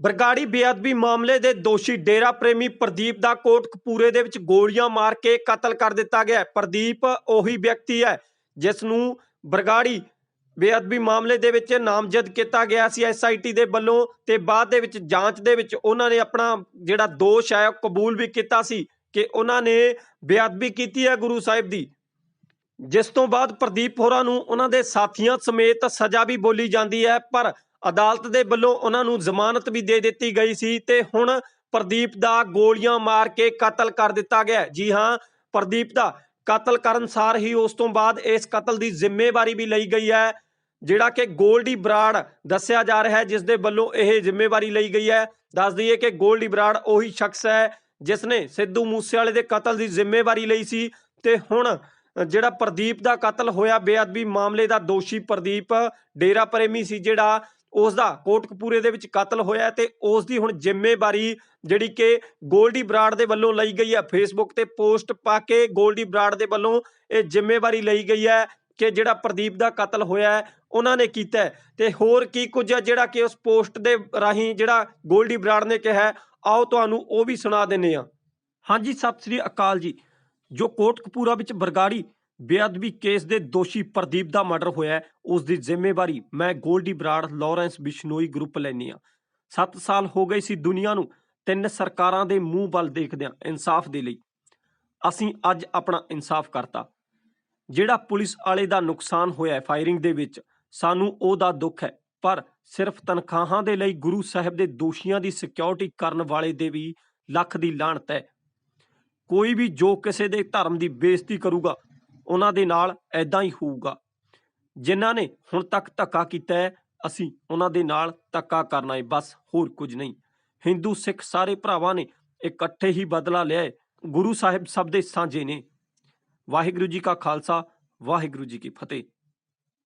ਬਰਗਾੜੀ ਬੇਅਦਬੀ ਮਾਮਲੇ ਦੇ ਦੋਸ਼ੀ ਡੇਰਾ ਪ੍ਰੇਮੀ ਪ੍ਰਦੀਪ ਦਾ ਕੋਟਕਪੂਰੇ ਦੇ ਵਿੱਚ ਗੋਲੀਆਂ ਮਾਰ ਕੇ ਕਤਲ ਕਰ ਦਿੱਤਾ ਗਿਆ ਹੈ। ਪ੍ਰਦੀਪ ਉਹੀ ਵਿਅਕਤੀ ਹੈ, ਜਿਸ ਨੂੰ ਬਰਗਾੜੀ ਬੇਅਦਬੀ ਮਾਮਲੇ ਦੇ ਵਿੱਚ ਨਾਮਜ਼ਦ ਕੀਤਾ ਗਿਆ ਸੀ ਐਸਆਈਟੀ ਦੇ ਵੱਲੋਂ ਤੇ ਬਾਅਦ ਦੇ ਵਿੱਚ ਜਾਂਚ ਦੇ ਵਿੱਚ ਉਹਨਾਂ ਨੇ ਆਪਣਾ ਜਿਹੜਾ ਦੋਸ਼ ਹੈ, ਉਹ ਕਬੂਲ ਵੀ ਕੀਤਾ ਸੀ ਕਿ ਉਹਨਾਂ ਨੇ ਬੇਅਦਬੀ ਕੀਤੀ ਹੈ ਗੁਰੂ ਸਾਹਿਬ ਦੀ ਜਿਸ ਤੋਂ ਬਾਅਦ ਪ੍ਰਦੀਪ ਹੋਰਾਂ ਨੂੰ ਉਹਨਾਂ ਦੇ ਸਾਥੀਆਂ ਸਮੇਤ ਸਜ਼ਾ ਵੀ ਬੋਲੀ ਜਾਂਦੀ ਹੈ, ਪਰ ਅਦਾਲਤ ਦੇ ਵੱਲੋਂ ਉਹਨਾਂ ਨੂੰ ਜ਼ਮਾਨਤ ਵੀ ਦੇ ਦਿੱਤੀ ਗਈ ਸੀ ਤੇ ਹੁਣ ਪ੍ਰਦੀਪ ਦਾ ਗੋਲੀਆਂ ਮਾਰ ਕੇ ਕਤਲ ਕਰ ਦਿੱਤਾ ਗਿਆ ਜੀ ਹਾਂ, ਪ੍ਰਦੀਪ ਦਾ ਕਤਲ ਕਰਨ ਸਾਰ ਹੀ ਉਸ ਤੋਂ ਬਾਅਦ ਇਸ ਕਤਲ ਦੀ ਜ਼ਿੰਮੇਵਾਰੀ ਵੀ ਲਈ ਗਈ ਹੈ, ਜਿਹੜਾ ਕਿ ਗੋਲਡੀ ਬਰਾੜ ਦੱਸਿਆ ਜਾ ਰਿਹਾ ਹੈ, ਜਿਸ ਦੇ ਵੱਲੋਂ ਇਹ ਜ਼ਿੰਮੇਵਾਰੀ ਲਈ ਗਈ ਹੈ। ਦੱਸ ਦਈਏ ਕਿ ਗੋਲਡੀ ਬਰਾੜ ਉਹੀ ਸ਼ਖਸ ਹੈ, ਜਿਸ ਨੇ ਸਿੱਧੂ ਮੂਸੇਵਾਲੇ ਦੇ ਕਤਲ ਦੀ ਜ਼ਿੰਮੇਵਾਰੀ ਲਈ ਸੀ ਤੇ ਹੁਣ ਜਿਹੜਾ ਪ੍ਰਦੀਪ ਦਾ ਕਤਲ ਹੋਇਆ, ਬੇਅਦਬੀ ਮਾਮਲੇ ਦਾ ਦੋਸ਼ੀ ਪ੍ਰਦੀਪ ਡੇਰਾ ਪ੍ਰੇਮੀ ਸੀ, ਜਿਹੜਾ ਉਸ ਦਾ ਕੋਟਕਪੂਰੇ ਦੇ ਵਿੱਚ ਕਤਲ ਹੋਇਆ ਹੈ ਤੇ ਉਸ ਦੀ ਹੁਣ ਜ਼ਿੰਮੇਵਾਰੀ ਜਿਹੜੀ ਕਿ ਗੋਲਡੀ ਬਰਾੜ ਦੇ ਵੱਲੋਂ ਲਈ ਗਈ ਹੈ। ਫੇਸਬੁੱਕ ਤੇ ਪੋਸਟ ਪਾ ਕੇ ਗੋਲਡੀ ਬਰਾੜ ਦੇ ਵੱਲੋਂ ਇਹ ਜ਼ਿੰਮੇਵਾਰੀ ਲਈ ਗਈ ਹੈ ਕਿ ਜਿਹੜਾ ਪ੍ਰਦੀਪ ਦਾ ਕਤਲ ਹੋਇਆ ਉਹਨਾਂ ਨੇ ਕੀਤਾ ਹੈ। ਤੇ ਹੋਰ ਕੀ ਕੁਝ ਹੈ ਜਿਹੜਾ ਕਿ ਉਸ ਪੋਸਟ ਦੇ ਰਾਹੀਂ ਜਿਹੜਾ ਗੋਲਡੀ ਬਰਾੜ ਨੇ ਕਿਹਾ ਆਓ ਤੁਹਾਨੂੰ ਉਹ ਵੀ ਸੁਣਾ ਦਿੰਨੇ ਆ ਹਾਂਜੀ, ਸਤਿ ਸ੍ਰੀ ਅਕਾਲ ਜੀ। ਜੋ ਕੋਟਕਪੂਰਾ ਵਿੱਚ ਬਰਗਾੜੀ ਬੇਅਦਬੀ ਕੇਸ ਦੇ ਦੋਸ਼ੀ ਪ੍ਰਦੀਪ ਦਾ ਮਰਡਰ ਹੋਇਆ ਉਸ ਦੀ ਜ਼ਿੰਮੇਵਾਰੀ ਮੈਂ ਗੋਲਡੀ ਬਰਾੜ, ਲਾਰੈਂਸ ਬਿਸ਼ਨੋਈ ਗਰੁੱਪ ਲੈਨੀ ਆ 7 ਸਾਲ ਹੋ ਗਏ ਸੀ ਦੁਨੀਆ ਨੂੰ, ਤਿੰਨ ਸਰਕਾਰਾਂ ਦੇ ਮੂੰਹ ਵੱਲ ਦੇਖਦਿਆਂ ਇਨਸਾਫ ਦੇ ਲਈ। ਅਸੀਂ ਅੱਜ ਆਪਣਾ ਇਨਸਾਫ ਕਰਤਾ। ਜਿਹੜਾ ਪੁਲਿਸ ਵਾਲੇ ਦਾ ਨੁਕਸਾਨ ਹੋਇਆ ਫਾਇਰਿੰਗ ਦੇ ਵਿੱਚ, ਸਾਨੂੰ ਉਹਦਾ ਦੁੱਖ ਹੈ। ਪਰ ਸਿਰਫ ਤਨਖਾਹਾਂ ਦੇ ਲਈ ਗੁਰੂ ਸਾਹਿਬ ਦੇ ਦੋਸ਼ੀਆਂ ਦੀ ਸਿਕਿਉਰਿਟੀ ਕਰਨ ਵਾਲੇ ਦੇ ਵੀ ਲੱਖ ਦੀ ਲਾਹਣਤ ਹੈ। ਕੋਈ ਵੀ ਜੋ ਕਿਸੇ ਦੇ ਧਰਮ ਦੀ ਬੇਇੱਜ਼ਤੀ ਕਰੂਗਾ ਉਹਨਾਂ ਦੇ ਨਾਲ ਐਦਾਂ ਹੀ ਹੋਊਗਾ। ਜਿਨ੍ਹਾਂ ਨੇ ਹੁਣ ਤੱਕ ਧੱਕਾ ਕੀਤਾ ਹੈ, ਅਸੀਂ ਉਹਨਾਂ ਦੇ ਨਾਲ ਧੱਕਾ ਕਰਨਾ ਹੈ, ਬਸ ਹੋਰ ਕੁਝ ਨਹੀਂ। ਹਿੰਦੂ ਸਿੱਖ ਸਾਰੇ ਭਰਾਵਾਂ ਨੇ ਇਕੱਠੇ ਹੀ ਬਦਲਾ ਲਿਆ ਹੈ। ਗੁਰੂ ਸਾਹਿਬ ਸਭ ਦੇ ਸਾਂਝੇ ਨੇ। ਵਾਹਿਗੁਰੂ ਜੀ ਕਾ ਖਾਲਸਾ, ਵਾਹਿਗੁਰੂ ਜੀ ਕੀ ਫਤਿਹ।